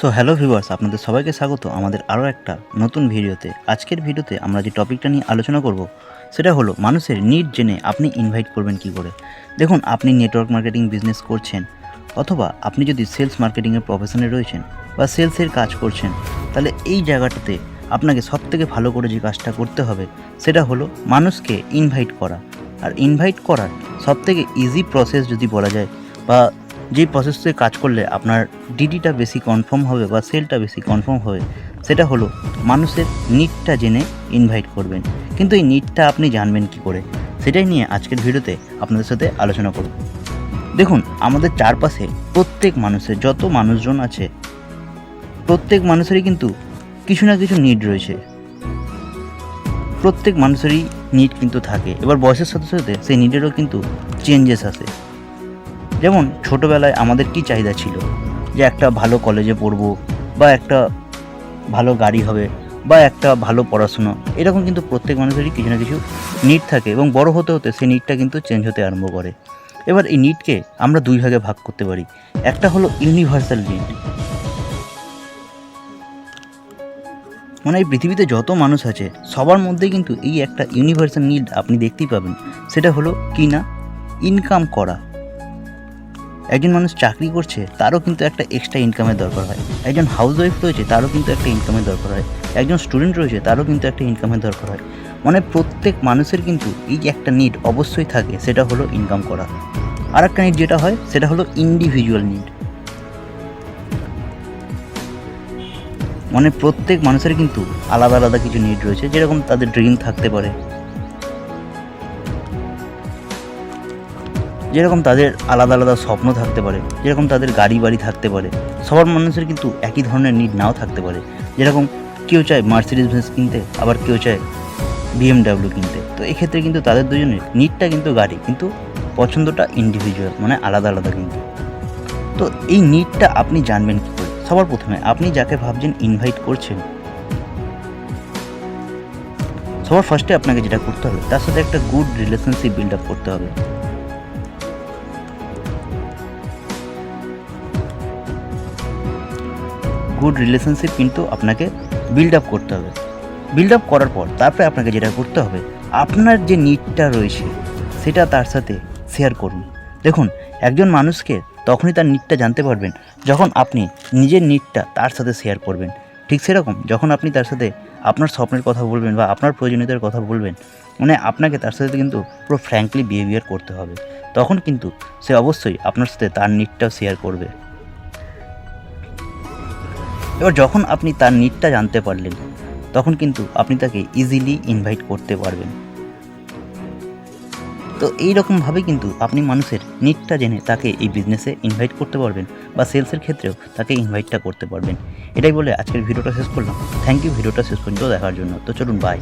So hello viewers আপনাদের সবাইকে স্বাগত আমাদের আরও একটা নতুন ভিডিওতে। আজকের ভিডিওতে আমরা যে টপিকটা নিয়ে আলোচনা করব, সেটা হলো মানুষের নিড জেনে আপনি ইনভাইট করবেন কি করে? দেখুন, আপনি নেটওয়ার্ক মার্কেটিং বিজনেস করছেন, অথবা আপনি যদি সেলস মার্কেটিংয়ের প্রফেশনে রয়েছেন বা সেলসের কাজ করছেন, তাহলে এই জায়গাটাতে আপনাকে সবথেকে ভালো করে যে কাজটা করতে হবে, সেটা হলো মানুষকে ইনভাইট করা। আর ইনভাইট করার সবথেকে ইজি প্রসেস যদি বলা যায়, বা যে প্রসেসে কাজ করলে আপনার ডিডিটা বেশি কনফার্ম হবে বা সেলটা বেশি কনফার্ম হবে, সেটা হলো মানুষের নিটটা জেনে ইনভাইট করবেন। কিন্তু এই নিডটা আপনি জানবেন কি করে? সেটাই নিয়ে আজকের ভিডিওতে আপনাদের সাথে আলোচনা করব। দেখুন, আমাদের চারপাশে প্রত্যেক মানুষের যত মানুষজন আছে, প্রত্যেক মানুষেরই কিন্তু কিছু না কিছু নিড রয়েছে। প্রত্যেক মানুষেরই নিড কিন্তু থাকে। এবার বয়সের সাথে সাথে সেই নিডেরও কিন্তু চেঞ্জেস আসে। যেমন ছোটোবেলায় আমাদের কি চাহিদা ছিল? যে একটা ভালো কলেজে পড়ব, বা একটা ভালো গাড়ি হবে, বা একটা ভালো পড়াশুনো। এরকম কিন্তু প্রত্যেক মানুষেরই কিছু না কিছু নিট থাকে এবং বড় হতে হতে সেই নিটটা কিন্তু চেঞ্জ হতে আরম্ভ করে। এবার এই নিটকে আমরা দুই ভাগে ভাগ করতে পারি। একটা হলো ইউনিভার্সাল নিড মানে এই পৃথিবীতে যত মানুষ আছে, সবার মধ্যেই কিন্তু এই একটা ইউনিভার্সাল নিড আপনি দেখতেই পাবেন। সেটা হলো কি না? ইনকাম করা। একজন মানুষ চাকরি করছে, তারও কিন্তু একটা এক্সট্রা ইনকামের দরকার হয়। একজন হাউস ওয়াইফ রয়েছে, তারও কিন্তু একটা ইনকামের দরকার হয়। একজন স্টুডেন্ট রয়েছে, তারও কিন্তু একটা ইনকামের দরকার হয়। মানে প্রত্যেক মানুষের কিন্তু এই একটা নিড অবশ্যই থাকে, সেটা হলো ইনকাম করা। আর একটা নিড যেটা হয়, সেটা হলো ইন্ডিভিজুয়াল নিড মানে প্রত্যেক মানুষের কিন্তু আলাদা আলাদা কিছু নিড রয়েছে, যেরকম তাদের ড্রিম থাকতে পারে। যেরকম তাদের আলাদা আলাদা স্বপ্ন থাকতে পারে, যেরকম তাদের গাড়ি বাড়ি থাকতে পারে, সবার মানুষের কিন্তু একই ধরনের নিড নাও থাকতে পারে। যেরকম কেউ চায় মার্সিডিজ ভেন্স কিনতে, আবার কেউ চায় বিএমডাব্লিউ কিনতে। তো এক্ষেত্রে কিন্তু তাদের দুজনের নিডটা কিন্তু গাড়ি, কিন্তু পছন্দটা ইন্ডিভিজুয়াল মানে আলাদা আলাদা কিন্তু। তো এই নিডটা আপনি জানবেন কী করে? সবার প্রথমে আপনি যাকে ভাবছেন ইনভাইট করছেন। সবার ফার্স্টে আপনাকে যেটা করতে হবে, তার সাথে একটা গুড রিলেশনশিপ বিল্ড আপ করতে হবে। গুড রিলেশনশিপ কিন্তু আপনাকে বিল্ড আপ করতে হবে। বিল্ড আপ করার পর তারপরে আপনাকে যেটা করতে হবে, আপনার যে নিডটা রয়েছে, সেটা তার সাথে শেয়ার করুন। দেখুন, একজন মানুষকে তখনই তার নিডটা জানতে পারবেন, যখন আপনি নিজের নিডটা তার সাথে শেয়ার করবেন। ঠিক সেরকম, যখন আপনি তার সাথে আপনার স্বপ্নের কথা বলবেন বা আপনার প্রয়োজনীয়তার কথা বলবেন মানে আপনাকে তার সাথে কিন্তু পুরো ফ্র্যাঙ্কলি বিহেভিয়ার করতে হবে। তখন কিন্তু সে অবশ্যই আপনার সাথে তার নিডটাও শেয়ার করবে। এবার যখন আপনি তার নিটটা জানতে পারলেন, তখন কিন্তু আপনি তাকে ইজিলি ইনভাইট করতে পারবেন। তো এই রকমভাবে কিন্তু আপনি মানুষের নিটটা জেনে তাকে এই বিজনেসে ইনভাইট করতে পারবেন বা সেলসের ক্ষেত্রেও তাকে ইনভাইটটা করতে পারবেন। এটাই বলে আজকের ভিডিওটা শেষ করলাম। থ্যাংক ইউ ভিডিওটা শেষ পর্যন্ত দেখার জন্য। তো চলুন বাই